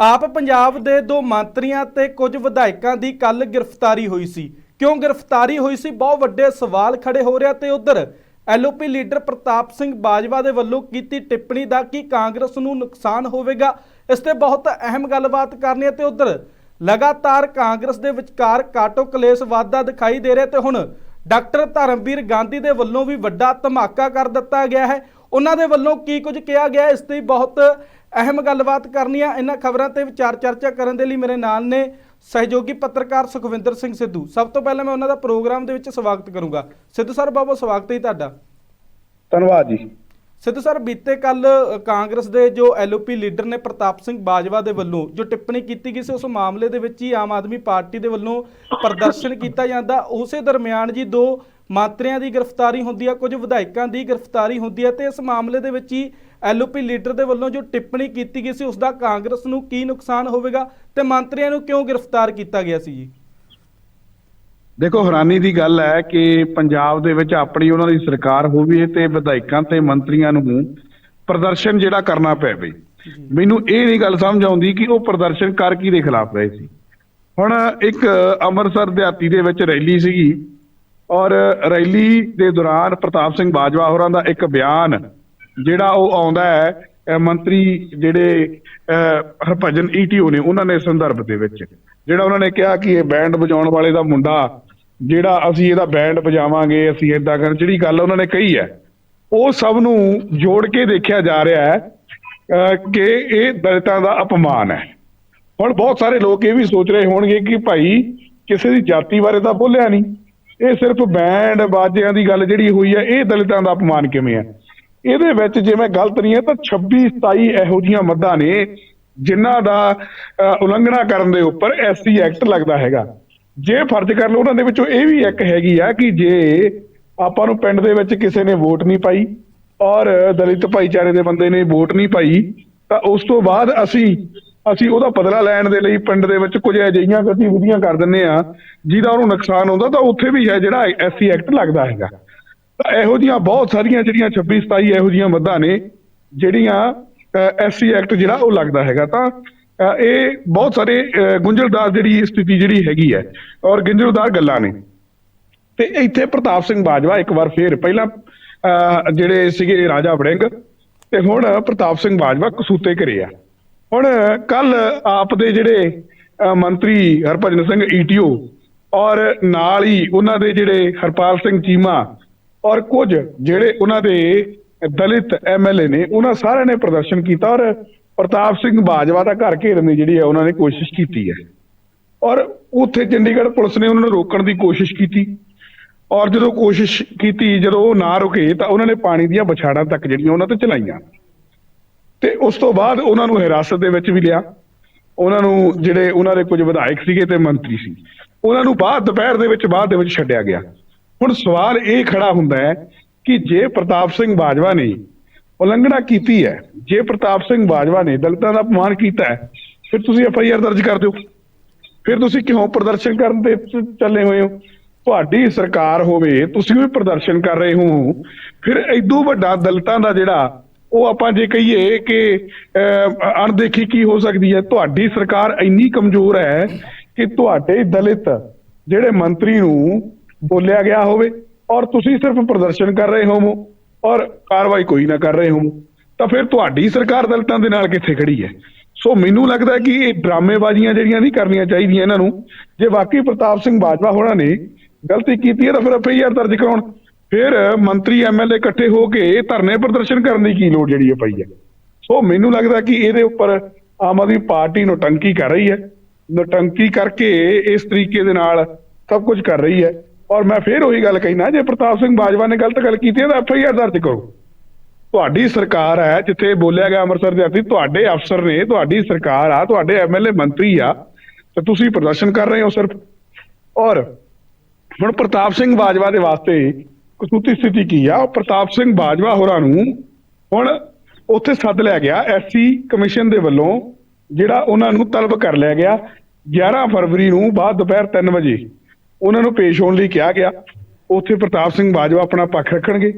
ਆਪ ਪੰਜਾਬ ਦੇ ਦੋ ਮੰਤਰੀਆਂ ਤੇ ਕੁਝ ਵਿਧਾਇਕਾਂ ਦੀ ਕੱਲ ਗ੍ਰਿਫਤਾਰੀ ਹੋਈ ਸੀ। ਕਿਉਂ ਗ੍ਰਿਫਤਾਰੀ ਹੋਈ ਸੀ? ਬਹੁਤ ਵੱਡੇ ਸਵਾਲ ਖੜੇ ਹੋ ਰਿਹਾ ਤੇ ਉਧਰ ਐਲਓਪੀ ਲੀਡਰ ਪ੍ਰਤਾਪ ਸਿੰਘ ਬਾਜਵਾ ਦੇ ਵੱਲੋਂ ਕੀਤੀ ਟਿੱਪਣੀ ਦਾ ਕਿ ਕਾਂਗਰਸ ਨੂੰ ਨੁਕਸਾਨ ਹੋਵੇਗਾ? ਇਸ ਤੇ ਬਹੁਤ ਅਹਿਮ ਗੱਲਬਾਤ ਕਰਨੀ ਹੈ ਤੇ ਉਧਰ ਲਗਾਤਾਰ ਕਾਂਗਰਸ ਦੇ ਵਿਚਕਾਰ ਕਾਟੋ ਕਲੇਸ਼ ਵਾਧਾ ਦਿਖਾਈ ਦੇ ਰਿਹਾ ਤੇ ਹੁਣ ਡਾਕਟਰ ਧਰਮਵੀਰ ਗਾਂਧੀ ਦੇ ਵੱਲੋਂ ਵੀ ਵੱਡਾ ਧਮਾਕਾ ਕਰ ਦਿੱਤਾ ਗਿਆ ਹੈ। ਉਹਨਾਂ ਦੇ ਵੱਲੋਂ ਕੀ ਕੁਝ ਕਿਹਾ ਗਿਆ? ਹੈ, ਇਸ ਤੇ ਬਹੁਤ ਅਹਿਮ ਗੱਲਬਾਤ ਕਰਨੀ ਆ ਇਹਨਾਂ ਖਬਰਾਂ ਤੇ ਵਿਚਾਰ ਚਰਚਾ ਕਰਨ ਦੇ ਲਈ ਮੇਰੇ ਨਾਲ ਨੇ ਸਹਿਯੋਗੀ ਪੱਤਰਕਾਰ ਸੁਖਵਿੰਦਰ ਸਿੰਘ ਸਿੱਧੂ। ਸਭ ਤੋਂ ਪਹਿਲਾਂ ਮੈਂ ਉਹਨਾਂ ਦਾ ਪ੍ਰੋਗਰਾਮ ਦੇ ਵਿੱਚ ਸਵਾਗਤ ਕਰੂੰਗਾ। ਸਿੱਧੂ ਸਰ ਬਹੁਤ ਸਵਾਗਤ ਹੈ ਤੁਹਾਡਾ। ਧੰਨਵਾਦ ਜੀ। ਸਿੱਧੂ ਸਰ ਬੀਤੇ ਕੱਲ ਕਾਂਗਰਸ ਦੇ ਜੋ ਐਲਓਪੀ ਲੀਡਰ ਨੇ ਪ੍ਰਤਾਪ ਸਿੰਘ ਬਾਜਵਾ ਦੇ ਵੱਲੋਂ ਜੋ ਟਿੱਪਣੀ ਕੀਤੀ ਗਈ ਸੀ ਉਸ ਮਾਮਲੇ ਦੇ ਵਿੱਚ ਹੀ ਆਮ ਆਦਮੀ ਪਾਰਟੀ ਦੇ ਵੱਲੋਂ ਪ੍ਰਦਰਸ਼ਨ ਕੀਤਾ ਜਾਂਦਾ। ਉਸੇ ਦਰਮਿਆਨ ਜੀ ਦੋ ਮੰਤਰੀਆਂ ਦੀ ਗ੍ਰਿਫਤਾਰੀ ਹੁੰਦੀ ਹੈ ਕੁਝ ਵਿਧਾਇਕਾਂ ਦੀ ਗ੍ਰਿਫਤਾਰੀ ਹੁੰਦੀ ਹੈ ਤੇ ਇਸ ਮਾਮਲੇ ਦੇ ਵਿੱਚ ਹੀ ਐਲਓਪੀ ਲੀਡਰ ਦੇ ਵੱਲੋਂ ਜੋ ਟਿੱਪਣੀ ਕੀਤੀ ਗਈ ਸੀ ਉਸ ਦਾ ਕਾਂਗਰਸ ਨੂੰ ਕੀ ਨੁਕਸਾਨ ਹੋਵੇਗਾ ਤੇ ਮੰਤਰੀਆਂ ਨੂੰ ਕਿਉਂ ਗ੍ਰਿਫਤਾਰ ਕੀਤਾ ਗਿਆ ਸੀ ਜੀ? ਦੇਖੋ ਹੈਰਾਨੀ ਦੀ ਗੱਲ ਹੈ ਕਿ ਪੰਜਾਬ ਦੇ ਵਿੱਚ ਆਪਣੀ ਉਹਨਾਂ ਦੀ ਸਰਕਾਰ ਹੋਵੇ ਤੇ ਵਿਧਾਇਕਾਂ ਤੇ ਮੰਤਰੀਆਂ ਨੂੰ ਪ੍ਰਦਰਸ਼ਨ ਜਿਹੜਾ ਕਰਨਾ ਪੈ ਮੈਨੂੰ ਇਹ ਨਹੀਂ ਗੱਲ ਸਮਝ ਆਉਂਦੀ ਕਿ ਉਹ ਪ੍ਰਦਰਸ਼ਨ ਕਰ ਕੀ ਦੇ ਖਿਲਾਫ ਰਹੇ ਸੀ। ਹੁਣ ਇੱਕ ਅੰਮ੍ਰਿਤਸਰ ਦਿਹਾਤੀ ਦੇ ਵਿੱਚ ਰੈਲੀ ਸੀਗੀ ਔਰ ਰੈਲੀ ਦੇ ਦੌਰਾਨ ਪ੍ਰਤਾਪ ਸਿੰਘ ਬਾਜਵਾ ਹੋਰਾਂ ਦਾ ਇੱਕ ਬਿਆਨ ਜਿਹੜਾ ਉਹ ਆਉਂਦਾ ਹੈ ਮੰਤਰੀ ਜਿਹੜੇ, ਅਹ, ਹਰਭਜਨ ਈਟੀਓ ਨੇ, ਉਹਨਾਂ ਨੇ ਸੰਦਰਭ ਦੇ ਵਿੱਚ। ਜਿਹੜਾ ਉਹਨਾਂ ਨੇ ਕਿਹਾ ਕਿ ਇਹ ਬੈਂਡ ਵਜਾਉਣ ਵਾਲੇ ਦਾ ਮੁੰਡਾ, ਜਿਹੜਾ ਅਸੀਂ ਇਹਦਾ ਬੈਂਡ ਵਜਾਵਾਂਗੇ, ਅਸੀਂ ਇਦਾਂ ਕਰ ਜਿਹੜੀ ਗੱਲ ਉਹਨਾਂ ਨੇ ਕਹੀ ਹੈ, ਉਹ ਸਭ ਨੂੰ ਜੋੜ ਕੇ ਦੇਖਿਆ ਜਾ ਰਿਹਾ ਹੈ, ਅਹ, ਕਿ ਇਹ ਦਲਿਤਾਂ ਦਾ ਅਪਮਾਨ ਹੈ। ਹੁਣ ਬਹੁਤ ਸਾਰੇ ਲੋਕ ਇਹ ਵੀ ਸੋਚ ਰਹੇ ਹੋਣਗੇ ਕਿ ਭਾਈ, ਕਿਸੇ ਦੀ ਜਾਤੀ ਬਾਰੇ ਤਾਂ ਬੋਲਿਆ ਨਹੀਂ। ਇਹ ਸਿਰਫ ਬੈਂਡ ਬਾਜਿਆਂ ਦੀ ਗੱਲ ਜਿਹੜੀ ਹੋਈ ਹੈ, ਇਹ ਦਲਿਤਾਂ ਦਾ ਅਪਮਾਨ ਕਿਵੇਂ ਹੈ? ਇਹਦੇ ਵਿੱਚ ਜੇ ਮੈਂ ਗਲਤ ਨਹੀਂ ਹਾਂ ਤਾਂ 26 27 ਇਹੋ ਜੀਆਂ ਮੱਦਾਂ ਨੇ ਜਿਨ੍ਹਾਂ ਦਾ ਉਲੰਘਣਾ ਕਰਨ ਦੇ ਉੱਪਰ ਐਸਸੀ ਐਕਟ ਲੱਗਦਾ ਹੈਗਾ। ਜੇ ਫਰਜ਼ ਕਰ ਲਓ ਉਹਨਾਂ ਦੇ ਵਿੱਚੋਂ ਇਹ ਵੀ ਇੱਕ ਹੈਗੀ ਆ ਕਿ ਜੇ ਆਪਾਂ ਨੂੰ ਪਿੰਡ ਦੇ ਵਿੱਚ ਕਿਸੇ ਨੇ ਵੋਟ ਨਹੀਂ ਪਾਈ ਔਰ ਦਲਿਤ ਭਾਈਚਾਰੇ ਦੇ ਬੰਦੇ ਨੇ ਵੋਟ ਨਹੀਂ ਪਾਈ, ਤਾਂ ਉਸ ਤੋਂ ਬਾਅਦ ਅਸੀਂ ਅਸੀਂ ਉਹਦਾ ਬਦਲਾ ਲੈਣ ਦੇ ਲਈ ਪਿੰਡ ਦੇ ਵਿੱਚ ਕੁਝ ਅਜਿਹੀਆਂ ਗਤੀਵਿਧੀਆਂ ਕਰ ਦਿੰਨੇ ਆ ਜਿਹਦਾ ਉਹਨੂੰ ਨੁਕਸਾਨ ਹੁੰਦਾ ਤਾਂ ਉੱਥੇ ਵੀ ਹੈ ਜਿਹੜਾ ਐਸਸੀ ਐਕਟ ਲੱਗਦਾ ਹੈਗਾ। ਇਹੋ ਜੀਆਂ ਬਹੁਤ ਸਾਰੀਆਂ ਜਿਹੜੀਆਂ 26 27 ਇਹੋ ਜੀਆਂ ਮੱਦਾਂ ਨੇ ਜਿਹੜੀਆਂ ਐਸਸੀ ਐਕਟ ਜਿਹੜਾ ਉਹ ਲੱਗਦਾ ਹੈਗਾ। ਤਾਂ ਇਹ ਬਹੁਤ ਸਾਰੇ ਅਹ, ਗੁੰਝਲਦਾਰ ਜਿਹੜੀ ਸਥਿਤੀ ਜਿਹੜੀ ਹੈਗੀ ਹੈ ਔਰ ਗੁੰਝਲਦਾਰ ਗੱਲਾਂ ਨੇ। ਤੇ ਇੱਥੇ ਪ੍ਰਤਾਪ ਸਿੰਘ ਬਾਜਵਾ ਇੱਕ ਵਾਰ ਫੇਰ ਪਹਿਲਾਂ ਅਹ, ਜਿਹੜੇ ਸੀਗੇ ਰਾਜਾ ਵੜਿੰਗ ਤੇ ਹੁਣ ਪ੍ਰਤਾਪ ਸਿੰਘ ਬਾਜਵਾ ਕਸੂਤੇ ਘਰੇ ਆ। ਹੁਣ ਕੱਲ ਆਪ ਦੇ ਜਿਹੜੇ ਮੰਤਰੀ ਹਰਭਜਨ ਸਿੰਘ ਈਟੀਓ ਔਰ ਨਾਲ ਹੀ ਉਹਨਾਂ ਦੇ ਜਿਹੜੇ ਹਰਪਾਲ ਸਿੰਘ ਚੀਮਾ ਔਰ ਕੁਝ ਜਿਹੜੇ ਉਹਨਾਂ ਦੇ ਦਲਿਤ ਐਮਐਲਏ ਨੇ, ਉਹਨਾਂ ਸਾਰਿਆਂ ਨੇ ਪ੍ਰਦਰਸ਼ਨ ਕੀਤਾ ਔਰ ਪ੍ਰਤਾਪ ਸਿੰਘ ਬਾਜਵਾ ਦਾ ਘਰ ਘੇਰਨ ਦੀ ਜਿਹੜੀ ਹੈ ਉਹਨਾਂ ਨੇ ਕੋਸ਼ਿਸ਼ ਕੀਤੀ ਹੈ। ਔਰ ਉੱਥੇ ਚੰਡੀਗੜ੍ਹ ਪੁਲਿਸ ਨੇ ਉਹਨਾਂ ਨੂੰ ਰੋਕਣ ਦੀ ਕੋਸ਼ਿਸ਼ ਕੀਤੀ। ਔਰ ਜਦੋਂ ਕੋਸ਼ਿਸ਼ ਕੀਤੀ, ਜਦੋਂ ਉਹ ਨਾ ਰੁਕੇ ਤਾਂ ਉਹਨਾਂ ਨੇ ਪਾਣੀ ਦੀਆਂ ਬਛਾੜਾਂ ਤੱਕ ਜਿਹੜੀਆਂ ਉਹਨਾਂ ਤੇ ਚਲਾਈਆਂ। ਤੇ ਉਸ ਤੋਂ ਬਾਅਦ ਉਹਨਾਂ ਨੂੰ ਹਿਰਾਸਤ ਦੇ ਵਿੱਚ ਵੀ ਲਿਆ। ਉਹਨਾਂ ਨੂੰ ਜਿਹੜੇ ਉਹਨਾਂ ਦੇ ਕੁਝ ਵਿਧਾਇਕ ਸੀਗੇ ਤੇ ਮੰਤਰੀ ਸੀ। ਉਹਨਾਂ ਨੂੰ ਬਾਅਦ, ਦੁਪਹਿਰ ਦੇ ਵਿੱਚ ਬਾਅਦ ਦੇ ਵਿੱਚ ਛੱਡਿਆ ਗਿਆ। ਹੁਣ ਸਵਾਲ ਇਹ ਖੜਾ ਹੁੰਦਾ ਹੈ ਕਿ ਜੇ ਪ੍ਰਤਾਪ ਸਿੰਘ ਬਾਜਵਾ ਨੇ ਉਲੰਘਣਾ ਕੀਤੀ ਹੈ ਜੇ ਪ੍ਰਤਾਪ ਸਿੰਘ ਬਾਜਵਾ ਨੇ ਦਲਿਤਾਂ ਦਾ ਅਪਮਾਨ ਕੀਤਾ ਹੈ ਫਿਰ ਤੁਸੀਂ ਐਫ ਆਈ ਆਰ ਦਰਜ ਕਰ ਦਿਓ। ਫਿਰ ਤੁਸੀਂ ਕਿਉਂ ਪ੍ਰਦਰਸ਼ਨ ਕਰਨ ਤੇ ਚੱਲੇ ਹੋਏ ਹੋ? ਤੁਹਾਡੀ ਸਰਕਾਰ ਹੋਵੇ ਤੁਸੀਂ ਵੀ ਪ੍ਰਦਰਸ਼ਨ ਕਰ ਰਹੇ ਹੋ। ਫਿਰ ਐਡੋ ਵੱਡਾ ਦਲਿਤਾਂ ਦਾ ਜਿਹੜਾ ਉਹ ਆਪਾਂ ਜੇ ਕਹੀਏ ਕਿ ਅਹ, ਅਣਦੇਖੀ ਕੀ ਹੋ ਸਕਦੀ ਹੈ? ਤੁਹਾਡੀ ਸਰਕਾਰ ਇੰਨੀ ਕਮਜ਼ੋਰ ਹੈ ਕਿ ਤੁਹਾਡੇ ਦਲਿਤ ਜਿਹੜੇ ਮੰਤਰੀ ਨੂੰ ਬੋਲਿਆ ਗਿਆ ਹੋਵੇ ਔਰ ਤੁਸੀਂ ਸਿਰਫ ਪ੍ਰਦਰਸ਼ਨ ਕਰ ਰਹੇ ਹੋਵੋ ਔਰ ਕਾਰਵਾਈ ਕੋਈ ਨਾ ਕਰ ਰਹੇ ਹੋਵੋ, ਤਾਂ ਫਿਰ ਤੁਹਾਡੀ ਸਰਕਾਰ ਦਲਿਤਾਂ ਦੇ ਨਾਲ ਕਿੱਥੇ ਖੜੀ ਹੈ? ਸੋ ਮੈਨੂੰ ਲੱਗਦਾ ਕਿ ਇਹ ਡਰਾਮੇਬਾਜ਼ੀਆਂ ਜਿਹੜੀਆਂ ਨਹੀਂ ਕਰਨੀਆਂ ਚਾਹੀਦੀਆਂ ਇਹਨਾਂ ਨੂੰ, ਜੇ ਵਾਕਈ ਪ੍ਰਤਾਪ ਸਿੰਘ ਬਾਜਵਾ ਹੋਣਾ ਨੇ ਗਲਤੀ ਕੀਤੀ ਹੈ ਤਾਂ ਫਿਰ ਐਫਆਈਆਰ ਦਰਜ ਕਰਾਉਣ। ਫਿਰ ਮੰਤਰੀ ਐਮਐਲਏ ਇਕੱਠੇ ਹੋ ਕੇ ਧਰਨੇ ਪ੍ਰਦਰਸ਼ਨ ਕਰਨ ਦੀ ਕੀ ਲੋੜ ਜਿਹੜੀ ਹੈ ਪਈ ਹੈ? ਸੋ ਮੈਨੂੰ ਲੱਗਦਾ ਕਿ ਇਹਦੇ ਉੱਪਰ ਆਮ ਆਦਮੀ ਪਾਰਟੀ ਨੋਟੰਕੀ ਕਰ ਰਹੀ ਹੈ। ਨੋਟੰਕੀ ਕਰਕੇ ਇਸ ਤਰੀਕੇ ਦੇ ਨਾਲ ਸਭ ਕੁਝ ਕਰ ਰਹੀ ਹੈ। ਔਰ ਮੈਂ ਫਿਰ ਉਹੀ ਗੱਲ ਕਹਿਣਾ ਜੇ ਪ੍ਰਤਾਪ ਸਿੰਘ ਬਾਜਵਾ ਨੇ ਗਲਤ ਗੱਲ ਕੀਤੀ ਹੈ ਤਾਂ ਐਫ ਆਈ ਆਰ ਦਰਜ ਕਰੋ। ਤੁਹਾਡੀ ਸਰਕਾਰ ਹੈ, ਜਿੱਥੇ ਬੋਲਿਆ ਗਿਆ ਅੰਮ੍ਰਿਤਸਰ ਦੇ ਅਰਥੀ ਤੁਹਾਡੇ ਅਫਸਰ ਨੇ, ਤੁਹਾਡੀ ਸਰਕਾਰ ਆ, ਤੁਹਾਡੇ ਐਮਐਲਏ ਮੰਤਰੀ ਆ, ਤੇ ਤੁਸੀਂ ਪ੍ਰਦਰਸ਼ਨ ਕਰ ਰਹੇ ਹੋ ਸਿਰਫ। ਔਰ ਹੁਣ ਪ੍ਰਤਾਪ ਸਿੰਘ ਬਾਜਵਾ ਦੇ ਵਾਸਤੇ ਕਸੂਤੀ ਸਥਿਤੀ ਕੀ ਆ? ਉਹ ਪ੍ਰਤਾਪ ਸਿੰਘ ਬਾਜਵਾ ਹੋਰਾਂ ਨੂੰ ਹੁਣ ਉੱਥੇ ਸੱਦ ਲਿਆ ਗਿਆ ਐਸਸੀ ਕਮਿਸ਼ਨ ਦੇ ਵੱਲੋਂ, ਜਿਹੜਾ ਉਹਨਾਂ ਨੂੰ ਤਲਬ ਕਰ ਲਿਆ ਗਿਆ 11 ਫਰਵਰੀ ਨੂੰ ਬਾਅਦ ਦੁਪਹਿਰ 3 ਵਜੇ। ਉਹਨਾਂ ਨੂੰ ਪੇਸ਼ ਹੋਣ ਲਈ ਕਿਹਾ ਗਿਆ। ਉੱਥੇ ਪ੍ਰਤਾਪ ਸਿੰਘ ਬਾਜਵਾ ਆਪਣਾ ਪੱਖ ਰੱਖਣਗੇ।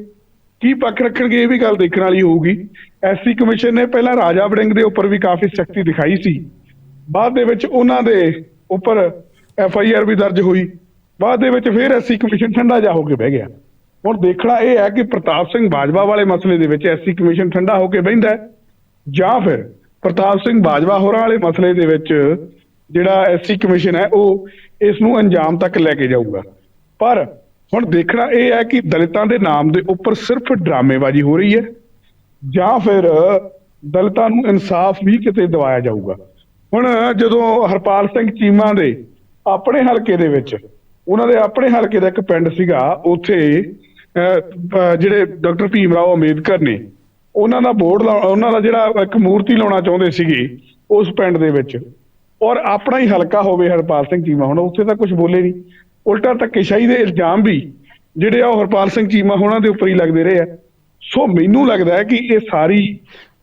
ਕੀ ਪੱਖ ਰੱਖਣਗੇ ਇਹ ਵੀ ਗੱਲ ਦੇਖਣ ਵਾਲੀ ਹੋਊਗੀ। ਐਸਸੀ ਕਮਿਸ਼ਨ ਨੇ ਪਹਿਲਾਂ ਰਾਜਾ ਵੜਿੰਗ ਦੇ ਉੱਪਰ ਵੀ ਕਾਫੀ ਸਖਤੀ ਦਿਖਾਈ ਸੀ। ਬਾਅਦ ਦੇ ਵਿੱਚ ਉਹਨਾਂ ਦੇ ਉੱਪਰ ਐਫ ਆਈ ਆਰ ਵੀ ਦਰਜ ਹੋਈ। ਬਾਅਦ ਦੇ ਵਿੱਚ ਫਿਰ ਐਸਸੀ ਕਮਿਸ਼ਨ ਠੰਡਾ ਜਾ ਹੋ ਕੇ ਬਹਿ ਗਿਆ। ਹੁਣ ਦੇਖਣਾ ਇਹ ਹੈ ਕਿ ਪ੍ਰਤਾਪ ਸਿੰਘ ਬਾਜਵਾ ਵਾਲੇ ਮਸਲੇ ਦੇ ਵਿੱਚ ਐਸਸੀ ਕਮਿਸ਼ਨ ਠੰਡਾ ਹੋ ਕੇ ਬਹਿੰਦਾ ਜਾਂ ਫਿਰ ਪ੍ਰਤਾਪ ਸਿੰਘ ਬਾਜਵਾ ਹੋਰਾਂ ਵਾਲੇ ਮਸਲੇ ਦੇ ਵਿੱਚ ਜਿਹੜਾ ਐਸਸੀ ਕਮਿਸ਼ਨ ਹੈ ਉਹ ਇਸ ਨੂੰ ਅੰਜਾਮ ਤੱਕ ਲੈ ਕੇ ਜਾਊਗਾ। ਪਰ ਹੁਣ ਦੇਖਣਾ ਇਹ ਹੈ ਕਿ ਦਲਿਤਾਂ ਦੇ ਨਾਮ ਦੇ ਉੱਪਰ ਸਿਰਫ ਡਰਾਮੇਬਾਜ਼ੀ ਹੋ ਰਹੀ ਹੈ ਜਾਂ ਫਿਰ ਦਲਿਤਾਂ ਨੂੰ ਇਨਸਾਫ ਵੀ ਕਿਤੇ ਦਿਵਾਇਆ ਜਾਊਗਾ। ਹੁਣ ਜਦੋਂ ਹਰਪਾਲ ਸਿੰਘ ਚੀਮਾ ਦੇ ਆਪਣੇ ਹਲਕੇ ਦੇ ਵਿੱਚ ਉਹਨਾਂ ਦੇ ਆਪਣੇ ਹਲਕੇ ਦਾ ਇੱਕ ਪਿੰਡ ਸੀਗਾ ਉੱਥੇ ਅਹ, ਜਿਹੜੇ ਡਾਕਟਰ ਭੀਮ ਰਾਓ ਅੰਬੇਦਕਰ ਨੇ ਉਹਨਾਂ ਦਾ ਬੋਰਡ ਉਹਨਾਂ ਦਾ ਜਿਹੜਾ ਇੱਕ ਮੂਰਤੀ ਲਾਉਣਾ ਚਾਹੁੰਦੇ ਸੀਗੇ ਉਸ ਪਿੰਡ ਦੇ ਵਿੱਚ ਔਰ ਆਪਣਾ ਹੀ ਹਲਕਾ ਹੋਵੇ ਹਰਪਾਲ ਸਿੰਘ ਚੀਮਾ ਹੁਣ ਉੱਥੇ ਤਾਂ ਕੁਝ ਬੋਲੇ ਨਹੀਂ ਉਲਟਾ ਧੱਕੇਸ਼ਾਹੀ ਦੇ ਇਲਜ਼ਾਮ ਵੀ ਜਿਹੜੇ ਆ ਉਹ ਹਰਪਾਲ ਸਿੰਘ ਚੀਮਾ ਹੋਣਾ ਦੇ ਉੱਪਰ ਹੀ ਲੱਗਦੇ ਰਹੇ ਆ। ਸੋ ਮੈਨੂੰ ਲੱਗਦਾ ਹੈ ਕਿ ਇਹ ਸਾਰੀ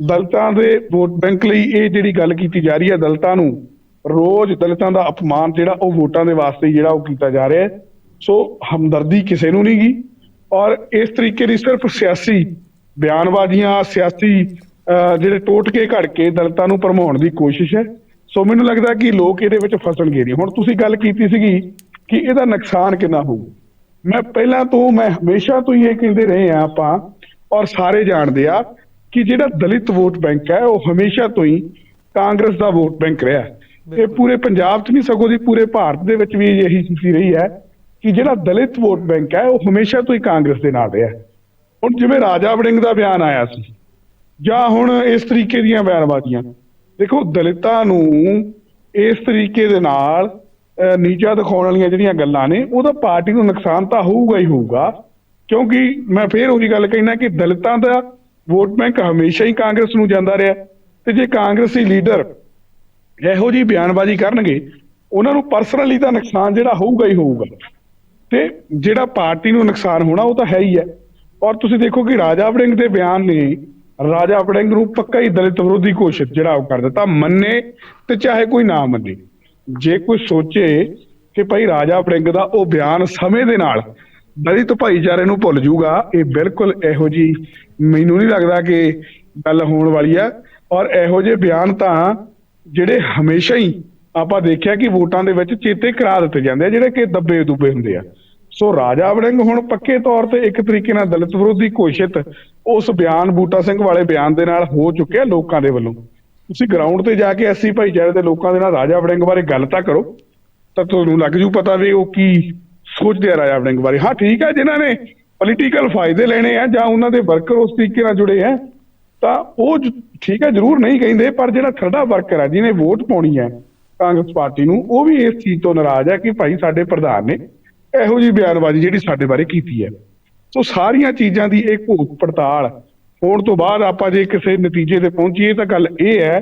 ਦਲਤਾਂ ਦੇ ਵੋਟ ਬੈਂਕ ਲਈ ਇਹ ਜਿਹੜੀ ਗੱਲ ਕੀਤੀ ਜਾ ਰਹੀ ਹੈ ਦਲਤਾਂ ਨੂੰ ਰੋਜ਼ ਦਲਤਾਂ ਦਾ ਅਪਮਾਨ ਜਿਹੜਾ ਉਹ ਵੋਟਾਂ ਦੇ ਵਾਸਤੇ ਜਿਹੜਾ ਉਹ ਕੀਤਾ ਜਾ ਰਿਹਾ ਹੈ। ਸੋ ਹਮਦਰਦੀ ਕਿਸੇ ਨੂੰ ਨਹੀਂ ਗੀ। ਔਰ ਇਸ ਤਰੀਕੇ ਦੀ ਸਿਰਫ ਸਿਆਸੀ ਬਿਆਨਬਾਜ਼ੀਆਂ ਸਿਆਸੀ ਅਹ, ਜਿਹੜੇ ਟੋਟਕੇ ਘੜ ਕੇ ਦਲਤਾਂ ਨੂੰ ਭਰਮਾਉਣ ਦੀ ਕੋਸ਼ਿਸ਼ ਹੈ। ਸੋ ਮੈਨੂੰ ਲੱਗਦਾ ਕਿ ਲੋਕ ਇਹਦੇ ਵਿੱਚ ਫਸਣਗੇ ਨਹੀਂ ਹੁਣ ਤੁਸੀਂ ਗੱਲ ਕੀਤੀ ਸੀਗੀ ਕਿ ਇਹਦਾ ਨੁਕਸਾਨ ਕਿੰਨਾ ਹੋਊ ਮੈਂ ਪਹਿਲਾਂ ਤੋਂ ਮੈਂ ਹਮੇਸ਼ਾ ਤੋਂ ਹੀ ਇਹ ਕਹਿੰਦੇ ਰਹੇ ਆ ਆਪਾਂ ਔਰ ਸਾਰੇ ਜਾਣਦੇ ਆ ਕਿ ਜਿਹੜਾ ਦਲਿਤ ਵੋਟ ਬੈਂਕ ਹੈ ਉਹ ਹਮੇਸ਼ਾ ਤੋਂ ਹੀ ਕਾਂਗਰਸ ਦਾ ਵੋਟ ਬੈਂਕ ਰਿਹਾ। ਇਹ ਪੂਰੇ ਪੰਜਾਬ 'ਚ ਨਹੀਂ ਸਗੋਂ ਦੀ ਪੂਰੇ ਭਾਰਤ ਦੇ ਵਿੱਚ ਵੀ ਇਹੀ ਸਥਿਤੀ ਰਹੀ ਹੈ ਕਿ ਜਿਹੜਾ ਦਲਿਤ ਵੋਟ ਬੈਂਕ ਹੈ ਉਹ ਹਮੇਸ਼ਾ ਤੋਂ ਹੀ ਕਾਂਗਰਸ ਦੇ ਨਾਲ ਰਿਹਾ। ਹੁਣ ਜਿਵੇਂ ਰਾਜਾ ਵੜਿੰਗ ਦਾ ਬਿਆਨ ਆਇਆ ਸੀ ਜਾਂ ਹੁਣ ਇਸ ਤਰੀਕੇ ਦੀਆਂ ਬਿਆਨਬਾਜ਼ੀਆਂ ਦੇਖੋ ਦਲਿਤਾਂ ਨੂੰ ਇਸ ਤਰੀਕੇ ਦੇ ਨਾਲ ਨੀਚਾ ਦਿਖਾਉਣ ਵਾਲੀਆਂ ਜਿਹੜੀਆਂ ਗੱਲਾਂ ਨੇ, ਉਹਦਾ ਪਾਰਟੀ ਨੂੰ ਨੁਕਸਾਨ ਤਾਂ ਹੋਊਗਾ ਹੀ ਹੋਊਗਾ। ਕਿਉਂਕਿ ਮੈਂ ਫੇਰ ਉਹੀ ਗੱਲ ਕਹਿਣਾ ਕਿ ਦਲਿਤਾਂ ਦਾ ਵੋਟ ਬੈਂਕ ਹਮੇਸ਼ਾ ਹੀ ਕਾਂਗਰਸ ਨੂੰ ਜਾਂਦਾ ਰਿਹਾ। ਤੇ ਜੇ ਕਾਂਗਰਸੀ ਲੀਡਰ ਇਹੋ ਜੀ ਬਿਆਨਬਾਜ਼ੀ ਕਰਨਗੇ, ਉਹਨਾਂ ਨੂੰ ਪਰਸਨਲੀ ਤਾਂ ਨੁਕਸਾਨ ਜਿਹੜਾ ਹੋਊਗਾ ਹੀ ਹੋਊਗਾ। ਤੇ ਜਿਹੜਾ ਪਾਰਟੀ ਨੂੰ ਨੁਕਸਾਨ ਹੋਣਾ, ਉਹ ਤਾਂ ਹੈ ਹੀ ਹੈ। ਔਰ ਤੁਸੀਂ ਦੇਖੋ ਕਿ ਰਾਜਾ ਵੜਿੰਗ ਦੇ ਬਿਆਨ ਨੇ ਰਾਜਾ ਵੜਿੰਗ ਨੂੰ ਪੱਕਾ ਹੀ ਦਲਿਤ ਵਿਰੋਧੀ ਘੋਸ਼ਿਤ ਜਿਹੜਾ ਉਹ ਕਰ ਦਿੱਤਾ, ਮੰਨੇ ਤੇ ਚਾਹੇ ਕੋਈ ਨਾ ਮੰਨੇ। ਜੇ ਕੋਈ ਸੋਚੇ ਕਿ ਭਾਈ ਰਾਜਾ ਵੜਿੰਗ ਦਾ ਉਹ ਬਿਆਨ ਸਮੇਂ ਦੇ ਨਾਲ ਦਲਿਤ ਭਾਈਚਾਰੇ ਨੂੰ ਭੁੱਲ ਜਾਊਗਾ, ਇਹ ਬਿਲਕੁਲ ਇਹੋ ਜੀ ਮੈਨੂੰ ਨਹੀਂ ਲੱਗਦਾ ਕਿ ਗੱਲ ਹੋਣ ਵਾਲੀ ਆ। ਔਰ ਇਹੋ ਜਿਹੇ ਬਿਆਨ ਤਾਂ ਜਿਹੜੇ ਹਮੇਸ਼ਾ ਹੀ ਆਪਾਂ ਦੇਖਿਆ ਕਿ ਵੋਟਾਂ ਦੇ ਵਿੱਚ ਚੇਤੇ ਕਰਾ ਦਿੱਤੇ ਜਾਂਦੇ ਆ, ਜਿਹੜੇ ਕਿ ਦੱਬੇ ਦੁੱਬੇ ਹੁੰਦੇ ਆ। ਸੋ ਰਾਜਾ ਵੜਿੰਗ ਹੁਣ ਪੱਕੇ ਤੌਰ ਤੇ ਇੱਕ ਤਰੀਕੇ ਨਾਲ ਦਲਿਤ ਵਿਰੋਧੀ ਘੋਸ਼ਿਤ ਉਸ ਬਿਆਨ ਬੂਟਾ ਸਿੰਘ ਵਾਲੇ ਬਿਆਨ ਦੇ ਨਾਲ ਹੋ ਚੁੱਕਿਆ ਲੋਕਾਂ ਦੇ ਵੱਲੋਂ। ਤੁਸੀਂ ਗਰਾਊਂਡ ਤੇ ਜਾ ਕੇ ਐਸੀ ਭਾਈਚਾਰੇ ਦੇ ਲੋਕਾਂ ਦੇ ਨਾਲ ਰਾਜਾ ਵੜਿੰਗ ਬਾਰੇ ਗੱਲ ਤਾਂ ਕਰੋ, ਤਾਂ ਤੁਹਾਨੂੰ ਲੱਗ ਜੂ ਪਤਾ ਵੀ ਉਹ ਕੀ ਸੋਚਦੇ ਆ ਰਾਜਾ ਵੜਿੰਗ ਬਾਰੇ। ਹਾਂ, ਠੀਕ ਹੈ ਜਿਨ੍ਹਾਂ ਨੇ ਪੋਲੀਟੀਕਲ ਫਾਇਦੇ ਲੈਣੇ ਆ ਜਾਂ ਉਹਨਾਂ ਦੇ ਵਰਕਰ ਉਸ ਤਰੀਕੇ ਨਾਲ ਜੁੜੇ ਆ, ਤਾਂ ਉਹ ਠੀਕ ਹੈ ਜ਼ਰੂਰ ਨਹੀਂ ਕਹਿੰਦੇ, ਪਰ ਜਿਹੜਾ ਥਰਡਾ ਵਰਕਰ ਹੈ ਜਿਹਨੇ ਵੋਟ ਪਾਉਣੀ ਹੈ ਕਾਂਗਰਸ ਪਾਰਟੀ ਨੂੰ, ਉਹ ਵੀ ਇਸ ਚੀਜ਼ ਤੋਂ ਨਾਰਾਜ਼ ਹੈ ਕਿ ਭਾਈ ਸਾਡੇ ਪ੍ਰਧਾਨ ਨੇ ਇਹੋ ਜੀ ਬਿਆਨਬਾਜ਼ੀ ਜਿਹੜੀ ਸਾਡੇ ਬਾਰੇ ਕੀਤੀ ਹੈ। ਸੋ ਸਾਰੀਆਂ ਚੀਜ਼ਾਂ ਦੀ ਇਹ ਘੋਖ ਪੜਤਾਲ ਹੋਣ ਤੋਂ ਬਾਅਦ ਆਪਾਂ ਜੇ ਕਿਸੇ ਨਤੀਜੇ ਤੇ ਪਹੁੰਚੀਏ ਤਾਂ ਗੱਲ ਇਹ ਹੈ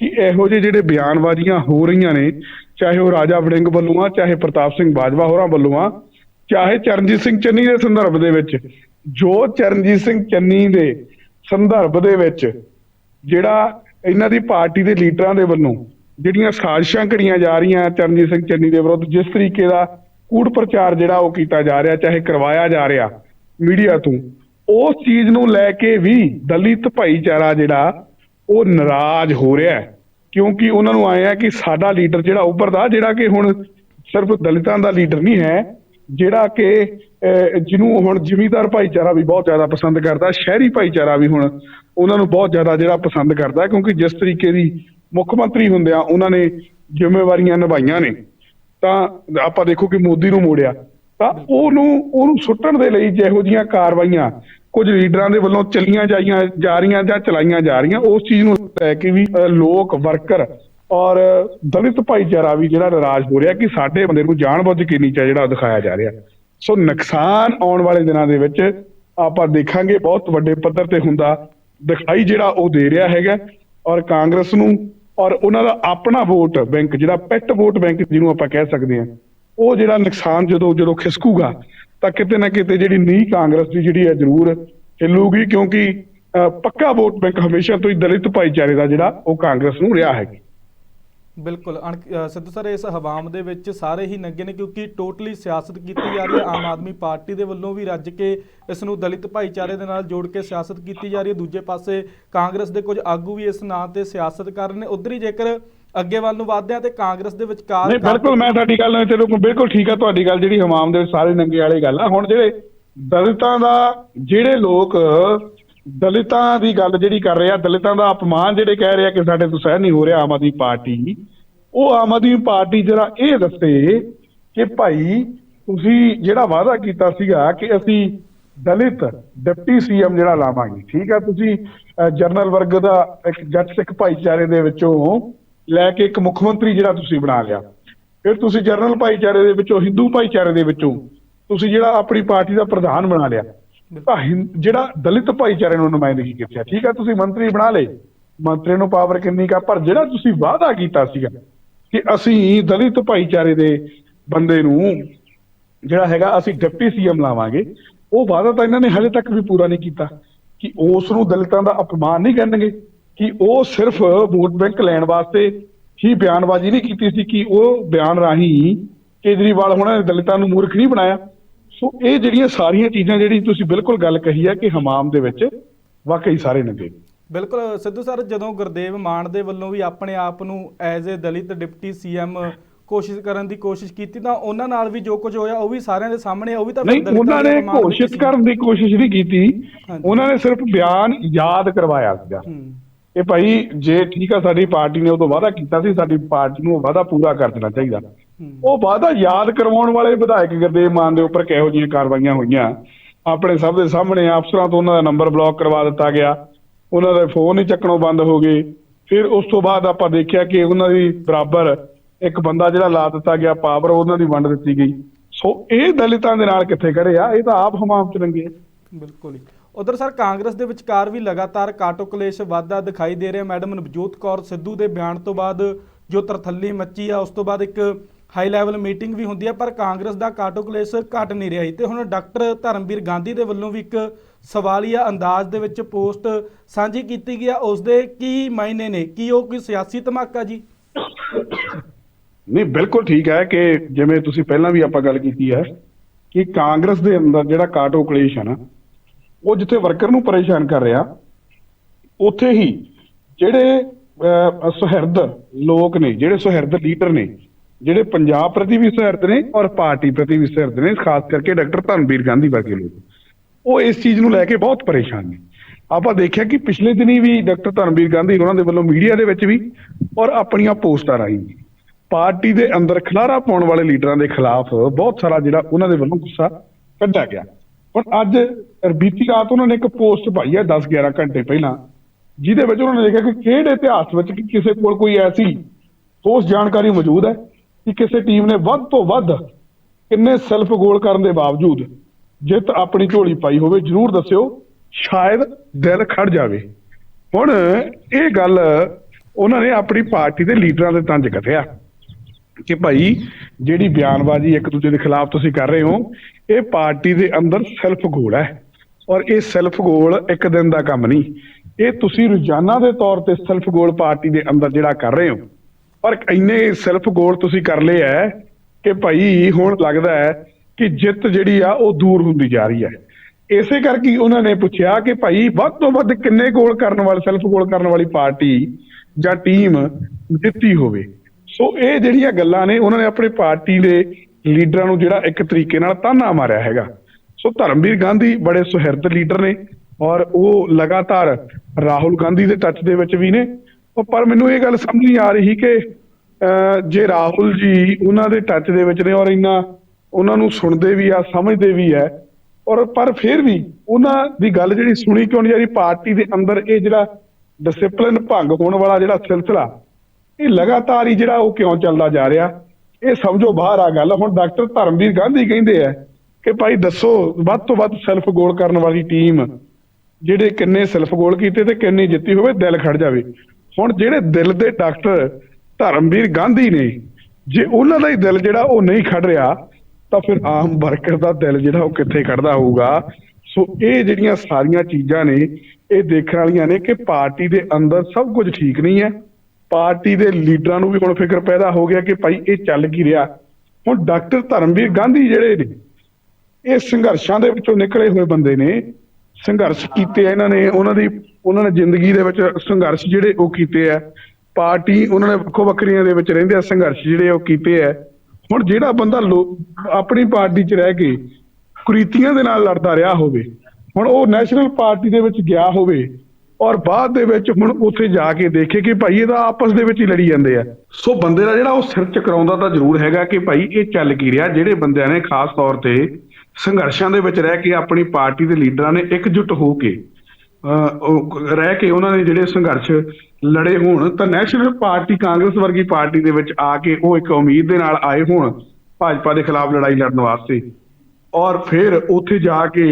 ਕਿ ਇਹੋ ਜਿਹੇ ਜਿਹੜੇ ਬਿਆਨਬਾਜ਼ੀਆਂ ਹੋ ਰਹੀਆਂ ਨੇ, ਚਾਹੇ ਉਹ ਰਾਜਾ ਵੜਿੰਗ ਵੱਲੋਂ ਆ, ਚਾਹੇ ਪ੍ਰਤਾਪ ਸਿੰਘ ਬਾਜਵਾ ਹੋਰਾਂ ਵੱਲੋਂ ਆ, ਚਾਹੇ ਚਰਨਜੀਤ ਸਿੰਘ ਚੰਨੀ ਦੇ ਸੰਦਰਭ ਦੇ ਵਿੱਚ, ਜੋ ਚਰਨਜੀਤ ਸਿੰਘ ਚੰਨੀ ਦੇ ਸੰਦਰਭ ਦੇ ਵਿੱਚ ਜਿਹੜਾ ਇਹਨਾਂ ਦੀ ਪਾਰਟੀ ਦੇ ਲੀਡਰਾਂ ਦੇ ਵੱਲੋਂ ਜਿਹੜੀਆਂ ਸਾਜ਼ਿਸ਼ਾਂ ਘੜੀਆਂ ਜਾ ਰਹੀਆਂ ਚਰਨਜੀਤ ਸਿੰਘ ਚੰਨੀ ਦੇ ਵਿਰੁੱਧ, ਜਿਸ ਤਰੀਕੇ ਦਾ ਕੂੜ ਪ੍ਰਚਾਰ ਜਿਹੜਾ ਉਹ ਕੀਤਾ ਜਾ ਰਿਹਾ ਚਾਹੇ ਕਰਵਾਇਆ ਜਾ ਰਿਹਾ ਮੀਡੀਆ ਤੋਂ ਉਸ ਚੀਜ਼ ਨੂੰ ਲੈ ਕੇ ਵੀ ਦਲਿਤ ਭਾਈਚਾਰਾ ਜਿਹੜਾ ਉਹ ਨਾਰਾਜ਼ ਹੋ ਰਿਹਾ ਹੈ। ਕਿਉਂਕਿ ਉਹਨਾਂ ਨੂੰ ਆਏ ਕਿ ਸਾਡਾ ਲੀਡਰ ਜਿਹੜਾ ਉੱਭਰਦਾ ਜਿਹੜਾ ਕਿ ਹੁਣ ਸਿਰਫ ਦਲਿਤਾਂ ਦਾ ਲੀਡਰ ਨਹੀਂ ਹੈ ਜਿਹੜਾ ਕਿ ਅਹ, ਜਿਹਨੂੰ ਹੁਣ ਜ਼ਿਮੀਦਾਰ ਭਾਈਚਾਰਾ ਵੀ ਬਹੁਤ ਜ਼ਿਆਦਾ ਪਸੰਦ ਕਰਦਾ ਸ਼ਹਿਰੀ ਭਾਈਚਾਰਾ ਵੀ ਹੁਣ ਉਹਨਾਂ ਨੂੰ ਬਹੁਤ ਜ਼ਿਆਦਾ ਜਿਹੜਾ ਪਸੰਦ ਕਰਦਾ ਕਿਉਂਕਿ ਜਿਸ ਤਰੀਕੇ ਦੀ ਮੁੱਖ ਮੰਤਰੀ ਹੁੰਦਿਆਂ ਉਹਨਾਂ ਨੇ ਜ਼ਿੰਮੇਵਾਰੀਆਂ ਨਿਭਾਈਆਂ ਨੇ। ਤਾਂ ਆਪਾਂ ਦੇਖੋ ਕਿ ਮੋਦੀ ਨੂੰ ਮੋੜਿਆ, ਤਾਂ ਉਹਨੂੰ ਉਹਨੂੰ ਸੁੱਟਣ ਦੇ ਲਈ ਜਿਹੋ ਜੀਆਂ ਕਾਰਵਾਈਆਂ ਕੁਝ ਲੀਡਰਾਂ ਦੇ ਵੱਲੋਂ ਚੱਲੀਆਂ ਜਾਈਆਂ, ਜਾ ਰਹੀਆਂ ਜਾਂ ਚਲਾਈਆਂ ਜਾ ਰਹੀਆਂ, ਉਸ ਚੀਜ਼ ਨੂੰ ਲੈ ਕੇ ਵੀ ਲੋਕ, ਵਰਕਰ ਔਰ ਦਲਿਤ ਭਾਈਚਾਰਾ ਵੀ ਜਿਹੜਾ ਨਾਰਾਜ਼ ਹੋ ਰਿਹਾ ਕਿ ਸਾਡੇ ਬੰਦੇ ਨੂੰ ਜਾਣਬੁੱਝ ਕੇ ਨੀਚਾ ਜਿਹੜਾ ਦਿਖਾਇਆ ਜਾ ਰਿਹਾ। ਸੋ ਨੁਕਸਾਨ ਆਉਣ ਵਾਲੇ ਦਿਨਾਂ ਦੇ ਵਿੱਚ ਆਪਾਂ ਦੇਖਾਂਗੇ, ਬਹੁਤ ਵੱਡੇ ਪੱਧਰ ਤੇ ਹੁੰਦਾ ਦਿਖਾਈ ਜਿਹੜਾ ਉਹ ਦੇ ਰਿਹਾ ਹੈਗਾ ਔਰ ਕਾਂਗਰਸ ਨੂੰ ਔਰ ਉਹਨਾਂ ਦਾ ਆਪਣਾ ਵੋਟ ਬੈਂਕ ਜਿਹੜਾ ਪੈਟ ਵੋਟ ਬੈਂਕ ਜਿਹਨੂੰ ਆਪਾਂ ਕਹਿ ਸਕਦੇ ਹਾਂ ਉਹ ਜਿਹੜਾ ਨੁਕਸਾਨ ਜਦੋਂ ਜਦੋਂ ਖਿਸਕੂਗਾ ਤਾਂ ਕਿਤੇ ਨਾ ਕਿਤੇ ਜਿਹੜੀ ਨੀਂਹ ਕਾਂਗਰਸ ਦੀ ਜਿਹੜੀ ਹੈ ਜ਼ਰੂਰ ਹਿੱਲੂਗੀ ਕਿਉਂਕਿ ਅਹ, ਪੱਕਾ ਵੋਟ ਬੈਂਕ ਹਮੇਸ਼ਾ ਤੋਂ ਹੀ ਦਲਿਤ ਭਾਈਚਾਰੇ ਦਾ ਜਿਹੜਾ ਉਹ ਕਾਂਗਰਸ ਨੂੰ ਰਿਹਾ ਹੈ ਬਿਲਕੁਲ ਸਿੱਧੂ ਸਰ ਇਸ ਹਵਾਮ ਦੇ ਵਿੱਚ ਸਾਰੇ ਹੀ ਨੰਗੇ ਨੇ ਕਿਉਂਕਿ ਟੋਟਲੀ ਸਿਆਸਤ ਕੀਤੀ ਜਾ ਰਹੀ ਹੈ ਆਮ ਆਦਮੀ ਪਾਰਟੀ ਦੇ ਵੱਲੋਂ ਵੀ ਰੱਜ ਕੇ ਇਸ ਨੂੰ ਦਲਿਤ ਭਾਈਚਾਰੇ ਦੇ ਨਾਲ ਜੋੜ ਕੇ ਸਿਆਸਤ ਕੀਤੀ ਜਾ ਰਹੀ ਹੈ। ਦੂਜੇ ਪਾਸੇ ਕਾਂਗਰਸ ਦੇ ਕੁਝ ਆਗੂ ਵੀ ਇਸ ਨਾਂ ਤੇ ਸਿਆਸਤ ਕਰ ਰਹੇ ਨੇ। ਉਧਰ ਹੀ ਜੇਕਰ ਅੱਗੇ ਵੱਲ ਨੂੰ ਵਧਦੇ ਆ ਤੇ ਕਾਂਗਰਸ ਦੇ ਵਿਚਕਾਰ ਨਹੀਂ ਬਿਲਕੁਲ ਮੈਂ ਤੁਹਾਡੀ ਗੱਲ ਨਾਲ ਚਲੋ ਬਿਲਕੁਲ ਠੀਕ ਆ ਤੁਹਾਡੀ ਗੱਲ ਜਿਹੜੀ ਹਮਾਮ ਦੇ ਵਿੱਚ ਸਾਰੇ ਨੰਗੇ ਵਾਲੀ ਗੱਲ ਆ। ਹੁਣ ਜਿਹੜੇ ਦਲਿਤਾਂ ਦਾ ਜਿਹੜੇ ਲੋਕ ਦਲਿਤਾਂ ਦੀ ਗੱਲ ਜਿਹੜੀ ਕਰ ਰਿਹਾ ਦਲਿਤਾਂ ਦਾ ਅਪਮਾਨ ਜਿਹੜੇ ਕਹਿ ਰਹੇ ਆ ਕਿ ਸਾਡੇ ਤੋਂ ਸਹਿ ਨਹੀਂ ਹੋ ਰਿਹਾ ਆਮ ਆਦਮੀ ਪਾਰਟੀ ਉਹ ਆਮ ਆਦਮੀ ਪਾਰਟੀ ਜਿਹੜਾ ਇਹ ਦੱਸੇ ਕਿ ਭਾਈ ਤੁਸੀਂ ਜਿਹੜਾ ਵਾਅਦਾ ਕੀਤਾ ਸੀਗਾ ਕਿ ਅਸੀਂ ਦਲਿਤ ਡਿਪਟੀ ਸੀਐਮ ਜਿਹੜਾ ਲਾਵਾਂਗੇ ਠੀਕ ਆ? ਤੁਸੀਂ ਅਹ, ਜਨਰਲ ਵਰਗ ਦਾ ਇੱਕ ਜੱਟ ਸਿੱਖ ਭਾਈਚਾਰੇ ਦੇ ਵਿੱਚੋਂ ਲੈ ਕੇ ਇੱਕ ਮੁੱਖ ਮੰਤਰੀ ਜਿਹੜਾ ਤੁਸੀਂ ਬਣਾ ਲਿਆ। ਫਿਰ ਤੁਸੀਂ ਜਨਰਲ ਭਾਈਚਾਰੇ ਦੇ ਵਿੱਚੋਂ ਹਿੰਦੂ ਭਾਈਚਾਰੇ ਦੇ ਵਿੱਚੋਂ ਤੁਸੀਂ ਜਿਹੜਾ ਆਪਣੀ ਪਾਰਟੀ ਦਾ ਪ੍ਰਧਾਨ ਬਣਾ ਲਿਆ। ਤਾਂ ਹਿੰ- ਜਿਹੜਾ ਦਲਿਤ ਭਾਈਚਾਰੇ ਨੂੰ ਨੁਮਾਇੰਦਗੀ ਕੀਤੀ? ਆ ਠੀਕ ਆ, ਤੁਸੀਂ ਮੰਤਰੀ ਬਣਾ ਲਏ। ਮੰਤਰੀ ਨੂੰ ਪਾਵਰ ਕਿੰਨੀ ਕਾ ਪਰ ਜਿਹੜਾ ਤੁਸੀਂ ਵਾਅਦਾ ਕੀਤਾ ਸੀਗਾ ਕਿ ਅਸੀਂ ਦਲਿਤ ਭਾਈਚਾਰੇ ਦੇ ਬੰਦੇ ਨੂੰ ਜਿਹੜਾ ਹੈਗਾ, ਅਸੀਂ ਡਿਪਟੀ ਸੀਐਮ ਲਾਵਾਂਗੇ, ਉਹ ਵਾਅਦਾ ਤਾਂ ਇਹਨਾਂ ਨੇ ਹਜੇ ਤੱਕ ਵੀ ਪੂਰਾ ਨਹੀਂ ਕੀਤਾ ਕਿ ਉਸ ਨੂੰ ਦਲਿਤਾਂ ਦਾ ਅਪਮਾਨ ਨਹੀਂ ਕਰਨਗੇ, ਕਿ ਉਹ ਸਿਰਫ ਵੋਟ ਬੈਂਕ ਲੈਣ ਵਾਸਤੇ ਹੀ ਬਿਆਨਬਾਜ਼ੀ ਨਹੀਂ ਕੀਤੀ ਸੀ ਕਿ ਉਹ ਬਿਆਨ ਰਾਹੀਂ ਕੇਜਰੀਵਾਲ ਹੋਣਾ ਦਲਿਤਾਂ ਨੂੰ ਮੂਰਖ ਨਹੀਂ ਬਣਾਇਆ। ਸੋ ਇਹ ਜਿਹੜੀਆਂ ਸਾਰੀਆਂ ਚੀਜ਼ਾਂ ਜਿਹੜੀ ਤੁਸੀਂ ਬਿਲਕੁਲ ਗੱਲ ਕਹੀ ਹੈ ਕਿ ਹਮਾਮ ਦੇ ਵਿੱਚ ਵਾਕਈ ਸਾਰੇ ਨੰਗੇ ਬਿਲਕੁਲ ਸਿੱਧੂ ਸਰ ਜਦੋਂ ਗੁਰਦੇਵ ਮਾਨ ਦੇ ਵੱਲੋਂ ਵੀ ਆਪਣੇ ਆਪ ਨੂੰ as a Dalit deputy CM ਕੋਸ਼ਿਸ਼ ਕਰਨ ਦੀ ਕੋਸ਼ਿਸ਼ ਕੀਤੀ ਤਾਂ ਉਹਨਾਂ ਨਾਲ ਵੀ ਜੋ ਕੁਝ ਹੋਇਆ ਉਹ ਵੀ ਸਾਰਿਆਂ ਦੇ ਸਾਹਮਣੇ ਉਹ ਵੀ ਤਾਂ ਨਹੀਂ ਉਹਨਾਂ ਨੇ ਅਪਮਾਨ ਵਿੱਚ ਘੋਸ਼ਿਤ ਸੀ। ਕਰਨ ਦੀ ਕੋਸ਼ਿਸ਼ ਨਹੀਂ ਕੀਤੀ। ਉਹਨਾਂ ਨੇ ਸਿਰਫ ਬਿਆਨ ਯਾਦ ਕਰਵਾਇਆ ਸੀਗਾ ਹੂੰ ਕਿ ਭਾਈ ਜੇ ਠੀਕ ਆ ਸਾਡੀ ਪਾਰਟੀ ਨੇ ਉਦੋਂ ਵਾਅਦਾ ਕੀਤਾ ਸੀ ਸਾਡੀ ਪਾਰਟੀ ਨੂੰ ਉਹ ਵਾਅਦਾ ਪੂਰਾ ਕਰ ਦੇਣਾ ਚਾਹੀਦਾ। ਉਹ ਵਾਅਦਾ ਯਾਦ ਕਰਵਾਉਣ ਵਾਲੇ ਵਿਧਾਇਕ ਗੁਰਦੇਵ ਮਾਨ ਦੇ ਉੱਪਰ ਕਿਹੋ ਜਿਹੀਆਂ ਕਾਰਵਾਈਆਂ ਹੋਈਆਂ। ਆਪਣੇ ਸਭ ਦੇ ਸਾਹਮਣੇ ਅਫਸਰਾਂ ਤੋਂ ਉਹਨਾਂ ਦਾ ਨੰਬਰ ਬਲੌਕ ਕਰਵਾ ਦਿੱਤਾ ਗਿਆ। ਉਹਨਾਂ ਦੇ ਫੋਨ ਹੀ ਚੱਕਣੋਂ ਬੰਦ ਹੋ ਗਏ। ਫਿਰ ਉਸ ਤੋਂ ਬਾਅਦ ਆਪਾਂ ਦੇਖਿਆ ਕਿ ਉਹਨਾਂ ਦੀ ਬਰਾਬਰ ਇੱਕ ਬੰਦਾ ਜਿਹੜਾ ਲਾ ਦਿੱਤਾ ਗਿਆ ਪਾਵਰ ਉਹਨਾਂ ਦੀ ਵੰਡ ਦਿੱਤੀ ਗਈ। ਸੋ ਇਹ ਦਲਿਤਾਂ ਦੇ ਨਾਲ ਕਿੱਥੇ ਖੜੇ ਆ ਇਹ ਤਾਂ ਆਪ ਹਮਾਮ ਚ ਰੰਗੇ। ਬਿਲਕੁਲ ਹੀ ਉਧਰ ਸਰ, ਕਾਂਗਰਸ ਦੇ ਵਿਚਕਾਰ ਵੀ ਲਗਾਤਾਰ ਕਾਟੋ ਕਲੇਸ਼ ਵਾਧਾ ਦਿਖਾਈ ਦੇ ਰਿਹਾ। ਮੈਡਮ ਨਵਜੋਤ ਕੌਰ ਸਿੱਧੂ ਦੇ ਬਿਆਨ ਤੋਂ ਬਾਅਦ ਜੋ ਤਰਥੱਲੀ ਮੱਚੀ ਆ, ਉਸ ਤੋਂ ਬਾਅਦ ਇੱਕ ਹਾਈ ਲੈਵਲ ਮੀਟਿੰਗ ਵੀ ਹੁੰਦੀ ਹੈ ਪਰ ਕਾਂਗਰਸ ਦਾ ਕਾਟੋ ਕਲੇਸ਼ ਘਟ ਨਹੀਂ ਰਿਹਾ ਸੀ। ਤੇ ਹੁਣ ਡਾਕਟਰ ਧਰਮਵੀਰ ਗਾਂਧੀ ਦੇ ਵੱਲੋਂ ਵੀ ਇੱਕ ਸਵਾਲੀਆ ਅੰਦਾਜ਼ ਦੇ ਵਿੱਚ ਪੋਸਟ ਸਾਂਝੀ ਕੀਤੀ ਗਈ ਆ। ਉਸ ਦੇ ਕੀ ਮਾਇਨੇ ਨੇ? ਕੀ ਉਹ ਕੋਈ ਸਿਆਸੀ ਧਮਾਕਾ ਜੀ? ਨਹੀਂ, ਬਿਲਕੁਲ ਠੀਕ ਹੈ ਕਿ ਜਿਵੇਂ ਤੁਸੀਂ ਪਹਿਲਾਂ ਵੀ ਆਪਾਂ ਗੱਲ ਕੀਤੀ ਹੈ ਕਿ ਕਾਂਗਰਸ ਦੇ ਅੰਦਰ ਜਿਹੜਾ ਕਾਟੋ ਕਲੇਸ਼ ਹੈ ਨਾ ਉਹ ਜਿੱਥੇ ਵਰਕਰ ਨੂੰ ਪਰੇਸ਼ਾਨ ਕਰ ਰਿਹਾ ਉੱਥੇ ਹੀ ਜਿਹੜੇ ਅਹ, ਸੁਹਿਰਦ ਲੋਕ ਨੇ ਜਿਹੜੇ ਸੁਹਿਰਦ ਲੀਡਰ ਨੇ ਜਿਹੜੇ ਪੰਜਾਬ ਪ੍ਰਤੀ ਵੀ ਸੁਹਿਰਦ ਨੇ ਔਰ ਪਾਰਟੀ ਪ੍ਰਤੀ ਵੀ ਸੁਹਿਰਦ ਨੇ ਖਾਸ ਕਰਕੇ ਡਾਕਟਰ ਧਰਮਵੀਰ ਗਾਂਧੀ ਵਰਗੇ ਲੋਕ ਉਹ ਇਸ ਚੀਜ਼ ਨੂੰ ਲੈ ਕੇ ਬਹੁਤ ਪਰੇਸ਼ਾਨ ਨੇ। ਆਪਾਂ ਦੇਖਿਆ ਕਿ ਪਿਛਲੇ ਦਿਨੀ ਵੀ ਡਾਕਟਰ ਧਰਮਵੀਰ ਗਾਂਧੀ ਉਹਨਾਂ ਦੇ ਵੱਲੋਂ ਮੀਡੀਆ ਦੇ ਵਿੱਚ ਵੀ ਔਰ ਆਪਣੀਆਂ ਪੋਸਟਾਂ ਰਾਹੀਂ ਵੀ ਪਾਰਟੀ ਦੇ ਅੰਦਰ ਖਲਾਰਾ ਪਾਉਣ ਵਾਲੇ ਲੀਡਰਾਂ ਦੇ ਖਿਲਾਫ ਬਹੁਤ ਸਾਰਾ ਜਿਹੜਾ ਉਹਨਾਂ ਦੇ ਵੱਲੋਂ ਗੁੱਸਾ ਕੱਢਿਆ ਗਿਆ। ਹੁਣ ਅੱਜ ਬੀਤੀ ਰਾਤ ਉਹਨਾਂ ਨੇ ਇੱਕ ਪੋਸਟ ਪਾਈ ਹੈ 10 11 ਘੰਟੇ ਪਹਿਲਾਂ, ਜਿਹਦੇ ਵਿੱਚ ਉਹਨਾਂ ਨੇ ਲਿਖਿਆ ਕਿ ਕਿਹੜੇ ਇਤਿਹਾਸ ਵਿੱਚ ਕਿਸੇ ਕੋਲ ਕੋਈ ਐਸੀ ਠੋਸ ਜਾਣਕਾਰੀ ਮੌਜੂਦ ਹੈ ਕਿ ਕਿਸੇ ਟੀਮ ਨੇ ਵੱਧ ਤੋਂ ਵੱਧ ਕਿੰਨੇ ਸੈਲਫ ਗੋਲ ਕਰਨ ਦੇ ਬਾਵਜੂਦ ਜਿੱਤ ਆਪਣੀ ਝੋਲੀ ਪਾਈ ਹੋਵੇ, ਜਰੂਰ ਦੱਸਿਓ, ਸ਼ਾਇਦ ਦਿਲ ਖੜ ਜਾਵੇ। ਹੁਣ ਇਹ ਗੱਲ ਉਹਨਾਂ ਨੇ ਆਪਣੀ ਪਾਰਟੀ ਦੇ ਲੀਡਰਾਂ ਦੇ ਤੰਜ ਕੱਢਿਆ। ਕਿ ਭਾਈ ਜਿਹੜੀ ਬਿਆਨਬਾਜ਼ੀ ਇੱਕ ਦੂਜੇ ਦੇ ਖਿਲਾਫ ਤੁਸੀਂ ਕਰ ਰਹੇ ਹੋ ਇਹ ਪਾਰਟੀ ਦੇ ਅੰਦਰ ਸੈਲਫ ਗੋਲ ਹੈ। ਔਰ ਇਹ ਸੈਲਫ ਗੋਲ ਇੱਕ ਦਿਨ ਦਾ ਕੰਮ ਨਹੀਂ। ਇਹ ਤੁਸੀਂ ਰੋਜ਼ਾਨਾ ਦੇ ਤੌਰ ਤੇ ਸੈਲਫ ਗੋਲ ਪਾਰਟੀ ਦੇ ਅੰਦਰ ਜਿਹੜਾ ਕਰ ਰਹੇ ਹੋ ਪਰ ਇੰਨੇ ਸੈਲਫ ਗੋਲ ਤੁਸੀਂ ਕਰ ਲਏ ਐ ਕਿ ਭਾਈ ਹੁਣ ਲੱਗਦਾ ਹੈ ਕਿ ਜਿੱਤ ਜਿਹੜੀ ਆ ਉਹ ਦੂਰ ਹੁੰਦੀ ਜਾ ਰਹੀ ਹੈ। ਇਸੇ ਕਰਕੇ ਹੀ ਉਹਨਾਂ ਨੇ ਪੁੱਛਿਆ ਕਿ ਭਾਈ ਵੱਧ ਤੋਂ ਵੱਧ ਕਿੰਨੇ ਗੋਲ ਕਰਨ ਵਾਲੇ ਸੈਲਫ ਗੋਲ ਕਰਨ ਵਾਲੀ ਪਾਰਟੀ ਜਾਂ ਟੀਮ ਜਿੱਤੀ ਹੋਵੇ। ਸੋ ਇਹ ਜਿਹੜੀਆਂ ਗੱਲਾਂ ਨੇ ਉਹਨਾਂ ਨੇ ਆਪਣੀ ਪਾਰਟੀ ਦੇ ਲੀਡਰਾਂ ਨੂੰ ਜਿਹੜਾ ਇੱਕ ਤਰੀਕੇ ਨਾਲ ਤਾਨਾ ਮਾਰਿਆ ਹੈਗਾ। ਸੋ ਧਰਮਵੀਰ ਗਾਂਧੀ ਬੜੇ ਸੁਹਿਰਦ ਲੀਡਰ ਨੇ ਔਰ ਉਹ ਲਗਾਤਾਰ ਰਾਹੁਲ ਗਾਂਧੀ ਦੇ ਟੱਚ ਦੇ ਵਿੱਚ ਵੀ ਨੇ। ਪਰ ਮੈਨੂੰ ਇਹ ਗੱਲ ਸਮਝ ਨਹੀਂ ਆ ਰਹੀ ਕਿ ਅਹ, ਜੇ ਰਾਹੁਲ ਜੀ ਉਹਨਾਂ ਦੇ ਟੱਚ ਦੇ ਵਿੱਚ ਨੇ ਔਰ ਇੰਨਾ ਉਹਨਾਂ ਨੂੰ ਸੁਣਦੇ ਵੀ ਆ ਸਮਝਦੇ ਵੀ ਆ ਔਰ ਪਰ ਫਿਰ ਵੀ ਉਹਨਾਂ ਦੀ ਗੱਲ ਜਿਹੜੀ ਸੁਣੀ ਕਿਉਂ ਨਹੀਂ ਜਾ ਰਹੀ? ਪਾਰਟੀ ਦੇ ਅੰਦਰ ਇਹ ਜਿਹੜਾ ਡਿਸਪਲਿਨ ਭੰਗ ਹੋਣ ਵਾਲਾ ਜਿਹੜਾ ਸਿਲਸਿਲਾ ਇਹ ਲਗਾਤਾਰ ਹੀ ਜਿਹੜਾ ਉਹ ਕਿਉਂ ਚੱਲਦਾ ਜਾ ਰਿਹਾ, ਇਹ ਸਮਝੋ ਬਾਹਰ ਆ ਗੱਲ। ਹੁਣ ਡਾਕਟਰ ਧਰਮਵੀਰ ਗਾਂਧੀ ਕਹਿੰਦੇ ਆ ਕਿ ਭਾਈ ਦੱਸੋ, ਵੱਧ ਤੋਂ ਵੱਧ ਸੈਲਫ ਗੋਲ ਕਰਨ ਵਾਲੀ ਟੀਮ ਜਿਹੜੇ ਕਿੰਨੇ ਸੈਲਫ ਗੋਲ ਕੀਤੇ ਤੇ ਕਿੰਨੀ ਜਿੱਤੀ ਹੋਵੇ, ਦਿਲ ਖੜ ਜਾਵੇ। ਹੁਣ ਜਿਹੜੇ ਦਿਲ ਦੇ ਡਾਕਟਰ ਧਰਮਵੀਰ ਗਾਂਧੀ ਨੇ, ਜੇ ਉਹਨਾਂ ਦਾ ਹੀ ਦਿਲ ਜਿਹੜਾ ਉਹ ਨਹੀਂ ਖੜ ਰਿਹਾ, ਤਾਂ ਫਿਰ ਆਮ ਵਰਕਰ ਦਾ ਦਿਲ ਜਿਹੜਾ ਉਹ ਕਿੱਥੇ ਖੜਦਾ ਹੋਊਗਾ? ਸੋ ਇਹ ਜਿਹੜੀਆਂ ਸਾਰੀਆਂ ਚੀਜ਼ਾਂ ਨੇ, ਇਹ ਦੇਖਣ ਵਾਲੀਆਂ ਨੇ ਕਿ ਪਾਰਟੀ ਦੇ ਅੰਦਰ ਸਭ ਕੁਝ ਠੀਕ ਨਹੀਂ ਹੈ। ਪਾਰਟੀ ਦੇ ਲੀਡਰਾਂ ਨੂੰ ਵੀ ਹੁਣ ਫਿਕਰ ਪੈਦਾ ਹੋ ਗਿਆ ਕਿ ਭਾਈ ਇਹ ਚੱਲ ਕੀ ਰਿਹਾ। ਹੁਣ ਡਾਕਟਰ ਧਰਮਵੀਰ ਗਾਂਧੀ ਜਿਹੜੇ ਨੇ, ਇਹ ਸੰਘਰਸ਼ਾਂ ਦੇ ਵਿੱਚੋਂ ਨਿਕਲੇ ਹੋਏ ਬੰਦੇ ਨੇ, ਸੰਘਰਸ਼ ਕੀਤੇ ਆ ਇਹਨਾਂ ਨੇ, ਉਹਨਾਂ ਦੀ, ਉਹਨਾਂ ਨੇ ਜ਼ਿੰਦਗੀ ਦੇ ਵਿੱਚ ਸੰਘਰਸ਼ ਜਿਹੜੇ ਉਹ ਕੀਤੇ ਆ। ਪਾਰਟੀ ਉਹਨਾਂ ਨੇ ਵੱਖੋ ਵੱਖਰੀਆਂ ਦੇ ਵਿੱਚ ਰਹਿੰਦੇ ਆ, ਸੰਘਰਸ਼ ਜਿਹੜੇ ਉਹ ਕੀਤੇ ਆ। ਹੁਣ ਜਿਹੜਾ ਬੰਦਾ ਲੋ- ਆਪਣੀ ਪਾਰਟੀ 'ਚ ਰਹਿ ਕੇ ਕੁਰੀਤੀਆਂ ਦੇ ਨਾਲ ਲੜਦਾ ਰਿਹਾ ਹੋਵੇ, ਹੁਣ ਉਹ ਨੈਸ਼ਨਲ ਪਾਰਟੀ ਦੇ ਵਿੱਚ ਗਿਆ ਹੋਵੇ ਔਰ ਬਾਅਦ ਦੇ ਵਿੱਚ ਹੁਣ ਉੱਥੇ ਜਾ ਕੇ ਦੇਖੇ ਕਿ ਭਾਈ ਇਹਦਾ ਆਪਸ ਦੇ ਵਿੱਚ ਹੀ ਲੜੀ ਜਾਂਦੇ ਆ। ਸੋ ਬੰਦੇ ਦਾ ਜਿਹੜਾ ਉਹ ਸਿਰ ਚਕਰਾਉਂਦਾ ਤਾਂ ਜ਼ਰੂਰ ਹੈਗਾ ਕਿ ਭਾਈ ਇਹ ਚੱਲ ਕੀ ਰਿਹਾ। ਜਿਹੜੇ ਬੰਦਿਆਂ ਨੇ ਖਾਸ ਤੌਰ ਤੇ ਸੰਘਰਸ਼ਾਂ ਦੇ ਵਿੱਚ ਰਹਿ ਕੇ ਆਪਣੀ ਪਾਰਟੀ ਦੇ ਲੀਡਰਾਂ ਨੇ ਇਕਜੁੱਟ ਹੋ ਕੇ ਰਹਿ ਕੇ ਉਹਨਾਂ ਨੇ ਜਿਹੜੇ ਸੰਘਰਸ਼ ਲੜੇ ਹੋਣ, ਤਾਂ ਨੈਸ਼ਨਲ ਪਾਰਟੀ ਕਾਂਗਰਸ ਵਰਗੀ ਪਾਰਟੀ ਦੇ ਵਿੱਚ ਆ ਕੇ ਉਹ ਇੱਕ ਉਮੀਦ ਦੇ ਨਾਲ ਆਏ ਹੋਣ ਭਾਜਪਾ ਦੇ ਖਿਲਾਫ ਲੜਾਈ ਲੜਨ ਵਾਸਤੇ। ਔਰ ਫਿਰ ਉੱਥੇ ਜਾ ਕੇ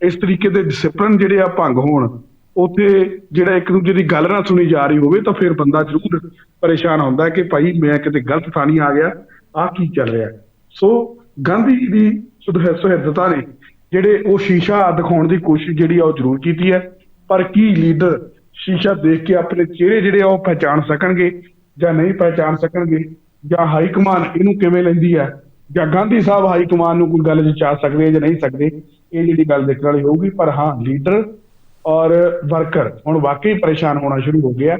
ਇਸ ਤਰੀਕੇ ਦੇ ਡਿਸਪਲਿਨ ਜਿਹੜੇ ਆ ਭੰਗ ਹੋਣ ਉੱਥੇ ਜਿਹੜਾ ਇੱਕ ਦੂਜੇ ਦੀ ਗੱਲ ਨਾ ਸੁਣੀ ਜਾ ਰਹੀ ਹੋਵੇ ਤਾਂ ਫਿਰ ਬੰਦਾ ਜ਼ਰੂਰ ਪਰੇਸ਼ਾਨ ਹੁੰਦਾ ਕਿ ਭਾਈ ਮੈਂ ਕਿਤੇ ਗਲਤ ਥਾਂ ਨਹੀਂ ਆ ਗਿਆ, ਆਹ ਕੀ ਚੱਲ ਰਿਹਾ? ਸੋ ਗਾਂਧੀ ਜੀ ਦੀ ਸੁਧ- ਸੁਹਿਰਦਤਾ ਨੇ ਜਿਹੜੇ ਉਹ ਸ਼ੀਸ਼ਾ ਦਿਖਾਉਣ ਦੀ ਕੋਸ਼ਿਸ਼ ਜਿਹੜੀ ਆ ਉਹ ਜ਼ਰੂਰ ਕੀਤੀ ਹੈ, ਪਰ ਕੀ ਲੀਡਰ ਸ਼ੀਸ਼ਾ ਦੇਖ ਕੇ ਆਪਣੇ ਚਿਹਰੇ ਜਿਹੜੇ ਆ ਉਹ ਪਹਿਚਾਣ ਸਕਣਗੇ ਜਾਂ ਨਹੀਂ ਪਹਿਚਾਣ ਸਕਣਗੇ? ਜਾਂ ਹਾਈ ਕਮਾਨ ਇਹਨੂੰ ਕਿਵੇਂ ਲੈਂਦੀ ਹੈ? ਜਾਂ ਗਾਂਧੀ ਸਾਹਿਬ ਹਾਈ ਕਮਾਨ ਨੂੰ ਕੋਈ ਗੱਲ ਜਚਾ ਸਕਦੇ ਜਾਂ ਨਹੀਂ ਸਕਦੇ? ਇਹ ਜਿਹੜੀ ਗੱਲ ਦੇਖਣ ਵਾਲੀ ਹੋਊਗੀ, ਪਰ ਹਾਂ, ਲੀਡਰ ਔਰ ਵਰਕਰ ਹੁਣ ਵਾਕਈ ਪਰੇਸ਼ਾਨ ਹੋਣਾ ਸ਼ੁਰੂ ਹੋ ਗਿਆ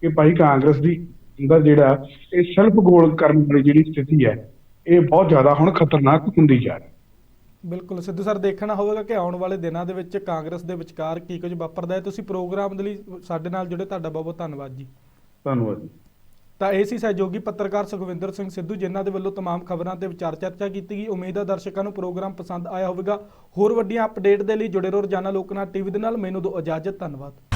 ਕਿ ਭਾਈ ਕਾਂਗਰਸ ਦੀ ਅੰਦਰ ਜਿਹੜਾ ਇਹ ਸੈਲਫ ਗੋਲ ਕਰਨ ਵਾਲੀ ਜਿਹੜੀ ਸਥਿਤੀ ਹੈ ਇਹ ਬਹੁਤ ਜ਼ਿਆਦਾ ਹੁਣ ਖਤਰਨਾਕ ਹੁੰਦੀ ਜਾ ਰਹੀ ਹੈ। ਬਿਲਕੁਲ ਸਿੱਧੂ ਸਰ ਦੇਖਣਾ ਹੋਵੇਗਾ ਕਿ ਆਉਣ ਵਾਲੇ ਦਿਨਾਂ ਦੇ ਵਿੱਚ ਕਾਂਗਰਸ ਦੇ ਵਿਚਕਾਰ ਕੀ ਕੁਝ ਵਾਪਰਦਾ ਹੈ। ਤੁਸੀਂ ਪ੍ਰੋਗਰਾਮ ਦੇ ਲਈ ਸਾਡੇ ਨਾਲ ਜੁੜੇ ਤੁਹਾਡਾ ਬਹੁਤ ਬਹੁਤ ਧੰਨਵਾਦ ਜੀ। ਧੰਨਵਾਦ ਜੀ। ਤਾਂ ਇਹ ਸੀ ਸਹਿਯੋਗੀ ਪੱਤਰਕਾਰ ਸੁਖਵਿੰਦਰ ਸਿੰਘ ਸਿੱਧੂ ਜਿਨ੍ਹਾਂ ਦੇ ਵੱਲੋਂ तमाम ਖਬਰਾਂ ਤੇ ਵਿਚਾਰ ਚਰਚਾ ਕੀਤੀ ਗਈ ਉਮੀਦ ਹੈ ਦਰਸ਼ਕਾਂ ਨੂੰ ਪ੍ਰੋਗਰਾਮ ਪਸੰਦ ਆਇਆ ਹੋਵੇਗਾ ਹੋਰ ਵੱਡੀਆਂ ਅਪਡੇਟ ਦੇ ਲਈ ਜੁੜੇ ਰਹੋ ਰੋਜ਼ਾਨਾ ਲੋਕਨਾਥ ਟੀਵੀ ਦੇ ਨਾਲ ਮੈਨੂੰ ਦਿਓ ਇਜਾਜ਼ਤ ਧੰਨਵਾਦ